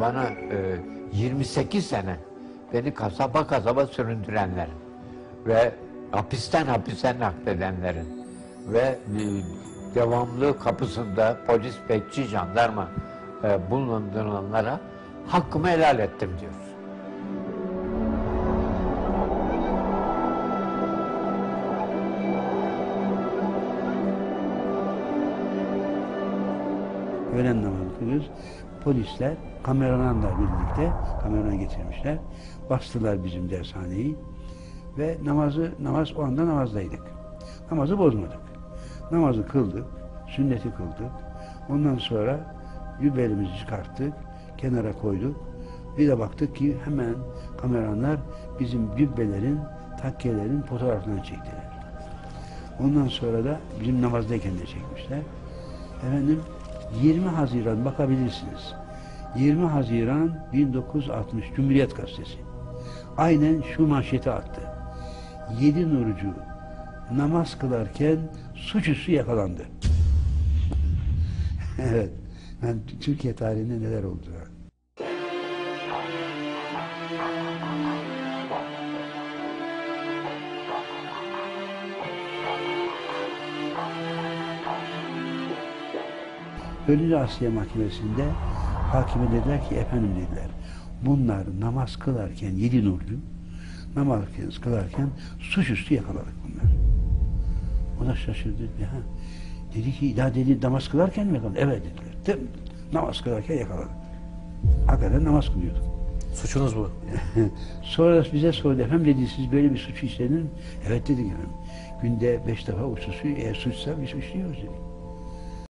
bana e, 28 sene beni kasaba kasaba süründürenlerin ve hapisten hapise nakledenlerin ve e, devamlı kapısında polis, bekçi, jandarma e, bulunduranlara hakkımı helal ettim öğlen namazı kılıyoruz. Polisler kameralarla birlikte kameradan getirmişler. Bastılar bizim dershaneyi ve namazı namaz o anda namazdaydık. Namazı bozmadık. Namazı kıldık, sünneti kıldık. Ondan sonra cübbelerimizi çıkarttık, kenara koyduk. Bir de baktık ki hemen kameranlar bizim cübbelerin, takkelerin fotoğraflarını çektiler. Ondan sonra da bizim namazdayken de çekmişler. Efendim 20 Haziran bakabilirsiniz. 20 Haziran 1960 Cumhuriyet Gazetesi. Aynen şu manşeti attı. Yedi nurcu namaz kılarken suçüstü yakalandı. evet. Yani Türkiye tarihinde neler oldu? Ölü Asya Mahkemesi'nde hakime dediler ki efendim dediler bunlar namaz kılarken yedi nurcu namaz kılarken suçüstü yakaladık bunlar. O da şaşırdı. Ya, dedi ki ya dedi namaz kılarken mi yakaladık? Evet dediler. Değil? Namaz kılarken yakaladık. Hakikaten namaz kılıyorduk. Suçunuz bu. Sonra bize sordu efendim dedi siz böyle bir suç işlediniz? Evet dedik efendim. Günde beş defa suçu eğer suçsa biz suçluyoruz dedik.